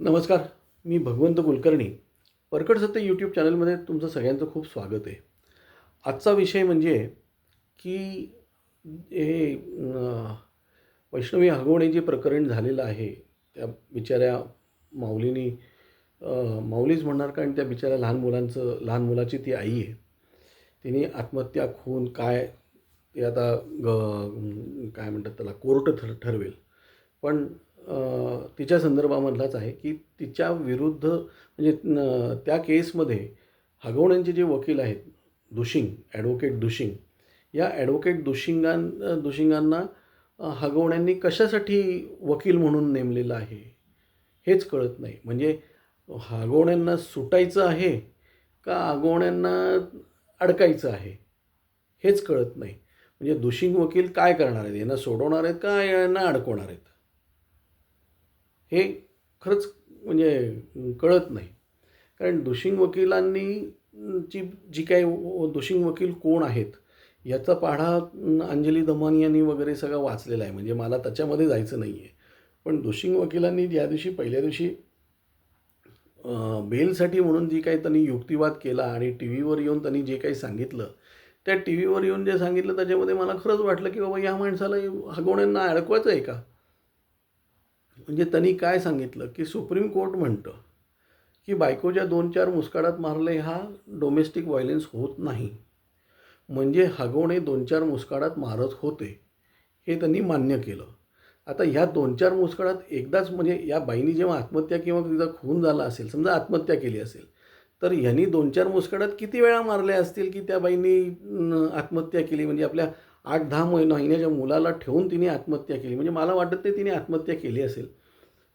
नमस्कार मी भगवंत कुलकर्णी. परकड सत्य यूट्यूब चॅनलमध्ये तुमचं सगळ्यांचं खूप स्वागत आहे. आजचा विषय म्हणजे की हे वैष्णवी हगवणे जे प्रकरण झालेलं आहे त्या बिचाऱ्या माऊलीनी माऊलीच म्हणणार कारण त्या बिचाऱ्या लहान मुलांचं लहान मुलाची ती आई आहे. तिने आत्महत्या खून काय ते आता ग काय म्हणतात त्याला कोर्ट ठर ठरवेल. पण तिच्या संदर्भामधलाच आहे की तिच्या विरुद्ध म्हणजे त्या केसमध्ये हगवण्यांचे जे वकील आहेत दुशिंग ॲडव्होकेट दुशिंग या ॲडव्होकेट दुशिंगां दुशिंगांना हगवण्यांनी कशासाठी वकील म्हणून नेमलेलं आहे हेच कळत नाही. म्हणजे हगवण्यांना सुटायचं आहे का हगवण्यांना अडकायचं आहे हेच कळत नाही. म्हणजे दुशिंग वकील काय करणार आहेत? यांना सोडवणार आहेत का? यांना अडकवणार आहेत? हे खरंच म्हणजे कळत नाही. कारण दोषिंग वकिलांनी ची जी काही दोषिंग वकील कोण आहेत याचा पाढा अंजली दमानी यांनी वगैरे सगळं वाचलेला आहे. म्हणजे मला त्याच्यामध्ये जायचं नाही आहे पण दोषिंग वकिलांनी ज्या दिवशी पहिल्या दिवशी बेलसाठी म्हणून जी काही त्यांनी युक्तिवाद केला आणि टी व्हीवर येऊन त्यांनी जे काही सांगितलं त्या टी व्हीवर येऊन जे सांगितलं त्याच्यामध्ये मला खरंच वाटलं की बाबा या माणसाला हगवण्यांना अडकवायचं आहे का? म्हणजे त्यांनी काय सांगितलं? की सुप्रीम कोर्ट म्हणतं की बायकोच्या दोन चार मुस्काडात मारले हा डोमेस्टिक व्हायलेन्स होत नाही. म्हणजे हगवणे दोन चार मुस्काडात मारत होते. हे त्यांनी मान्य केलं. आता ह्या दोन चार मुस्काळात एकदाच म्हणजे या बाईनी जेव्हा आत्महत्या किंवा तिचा खून झाला असेल समजा आत्महत्या केली असेल तर यांनी दोन चार मुस्काळात किती वेळा मारल्या असतील की त्या बाईंनी आत्महत्या केली? म्हणजे आपल्या आठ दहा महिने महिन्याच्या मुलाला ठेवून तिने आत्महत्या केली म्हणजे मला वाटत नाही तिने आत्महत्या केली असेल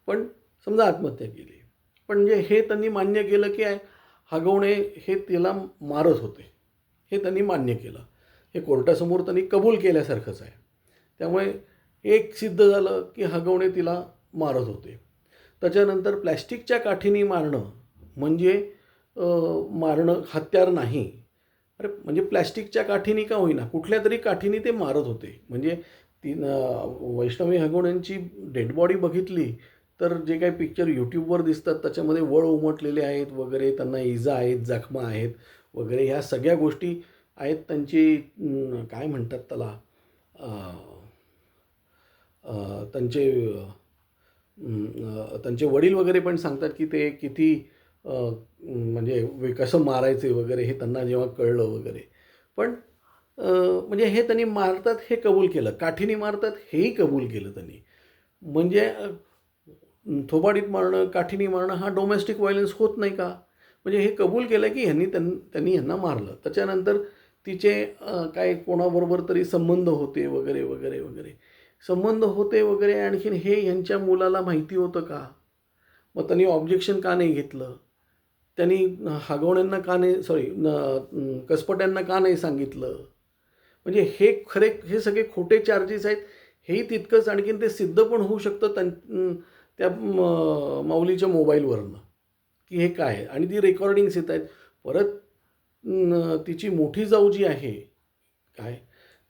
पण समजा आत्महत्या केली. पण म्हणजे हे त्यांनी मान्य केलं की हगवणे हे तिला मारत होते. हे त्यांनी मान्य केलं. हे कोर्टासमोर त्यांनी कबूल केल्यासारखंच आहे. त्यामुळे एक सिद्ध झालं की हगवणे तिला मारत होते. त्याच्यानंतर प्लॅस्टिकच्या काठीने मारणं म्हणजे मारणं हत्यार नाही अरे म्हणजे प्लॅस्टिकच्या काठीने का होईना कुठल्या तरी काठीने ते मारत होते. म्हणजे ती वैष्णवी हगवण्यांची डेड बॉडी बघितली तर जे काही पिक्चर यूट्यूबवर दिसतात त्याच्यामध्ये वळ उमटलेले आहेत वगैरे त्यांना इजा आहेत जखमा आहेत वगैरे ह्या सगळ्या गोष्टी आहेत त्यांची काय म्हणतात त्याला त्यांचे त्यांचे वडील वगैरे पण सांगतात की ते किती म्हणजे वे- कसं मारायचे वगैरे हे त्यांना जेव्हा कळलं वगैरे. पण म्हणजे हे त्यांनी मारतात हे कबूल केलं. काठीने मारतात हेही कबूल केलं त्यांनी. म्हणजे थोबाडीत मारणं काठीने मारणं हा डोमेस्टिक व्हायलन्स होत नाही का? म्हणजे हे कबूल केलं की ह्यांनी त्यां त्यांनी ह्यांना मारलं. त्याच्यानंतर तिचे काय कोणाबरोबर तरी संबंध होते वगैरे वगैरे वगैरे. संबंध होते वगैरे आणखीन हे यांच्या मुलाला माहिती होतं का? मग त्यांनी ऑब्जेक्शन का नाही घेतलं? त्यांनी हागवण्यांना का नाही सॉरी कसपट्यांना का नाही सांगितलं? म्हणजे हे खरे हे सगळे खोटे चार्जेस आहेत. हेही तितकंच आणखीन ते सिद्ध पण होऊ शकतं त्यां त्या माऊलीच्या मोबाईलवरनं. की हे काय आहे? आणि ती रेकॉर्डिंग्स येत आहेत. परत तिची मोठी जाऊ जी आहे काय?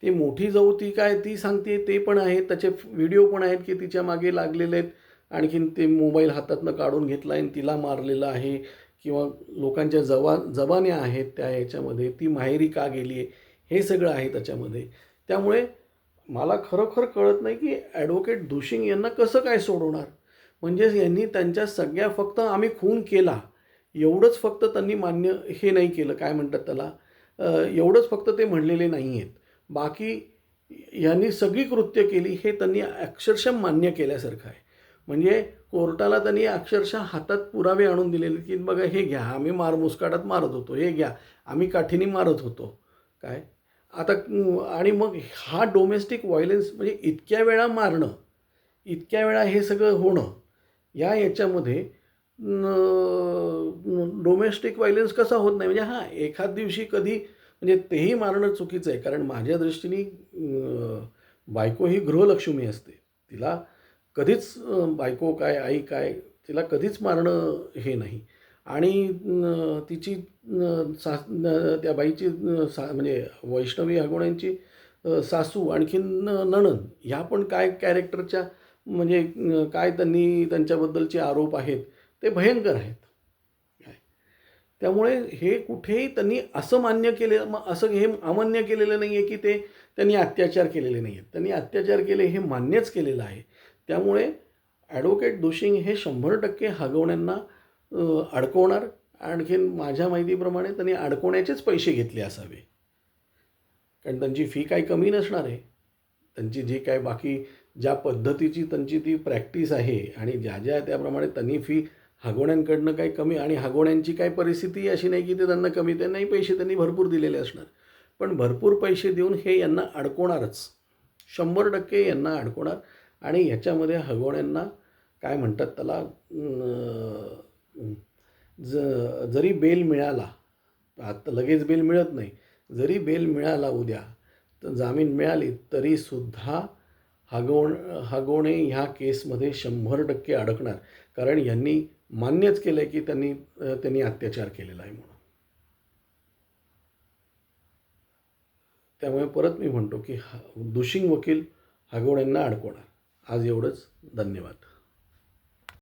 ती मोठी जाऊ ती काय ती सांगते ते पण आहे. त्याचे व्हिडिओ पण आहेत की तिच्यामागे लागलेले आहेत. आणखीन ते मोबाईल हातातनं काढून घेतला आणि तिला मारलेलं आहे. किंवा लोकांच्या जवा जबान्या आहेत त्या याच्यामध्ये ती माहेरी का गेली आहे हे सगळं आहे त्याच्यामध्ये. त्यामुळे मला खरोखर कळत नाही की ॲडव्होकेट दुशिंग यांना कसं काय सोडवणार? म्हणजेच यांनी त्यांच्या सगळ्या फक्त आम्ही खून केला एवढंच फक्त त्यांनी मान्य हे नाही केलं काय म्हणतात त्याला? एवढंच फक्त ते म्हणलेले नाही आहेत. बाकी यांनी सगळी कृत्य केली हे त्यांनी अक्षरशः मान्य केल्यासारखं आहे. म्हणजे कोर्टाला त्यांनी अक्षरशः हातात पुरावे आणून दिलेले की बघा हे घ्या आम्ही मार मुस्काटात मारत होतो हे घ्या आम्ही काठीने मारत होतो. काय? आता आणि मग हा डोमेस्टिक व्हायलेन्स म्हणजे इतक्या वेळा मारणं इतक्या वेळा हे सगळं होणं या याच्यामध्ये डोमेस्टिक व्हायलन्स कसा होत नाही? म्हणजे हां एखाद दिवशी कधी म्हणजे तेही मारणं चुकीचं आहे कारण माझ्या दृष्टीने बायको ही गृहलक्ष्मी असते. तिला कधीच बायको काय आई काय तिला कधीच मारणं हे नाही. आणि तिची सा त्या बाईची सा म्हणजे वैष्णवी हगवण्यांची सासू आणखीन नणन ह्या पण काय कॅरेक्टरच्या म्हणजे काय त्यांनी त्यांच्याबद्दलचे आरोप आहेत ते भयंकर आहेत. त्यामुळे हे कुठेही त्यांनी असं मान्य केले मग असं हे अमान्य केलेलं नाही आहे की ते त्यांनी अत्याचार केलेले नाही आहेत त्यांनी अत्याचार केले हे मान्यच केलेलं आहे. त्यामुळे ॲडवोकेट दुशिंग हे शंभर टक्के हगवण्यांना अडकवणार. आणखीन माझ्या माहितीप्रमाणे त्यांनी अडकवण्याचेच पैसे घेतले असावे. कारण त्यांची फी काही कमी नसणार आहे. त्यांची जी काय बाकी ज्या पद्धतीची त्यांची ती प्रॅक्टिस आहे आणि ज्या ज्या त्याप्रमाणे त्यांनी फी हागवण्यांकडनं काही कमी आणि हागवण्यांची काही परिस्थिती अशी नाही की ते त्यांना कमी त्यांनाही पैसे त्यांनी भरपूर दिलेले असणार. पण भरपूर पैसे देऊन हे यांना अडकवणारच. शंभर टक्के यांना अडकवणार. आणि ह्याच्यामध्ये हगवण्यांना काय म्हणतात त्याला ज जरी बेल मिळाला आता लगेच बेल मिळत नाही जरी बेल मिळाला उद्या तर जामीन मिळाली तरीसुद्धा हगवण हगवणे ह्या केसमध्ये शंभर टक्के अडकणार. कारण यांनी मान्यच केलं आहे की त्यांनी त्यांनी अत्याचार केलेला आहे म्हणून. त्यामुळे परत मी म्हणतो की हा दुशिंग वकील हगवण्यांना अडकवणार. आज एवढंच. धन्यवाद.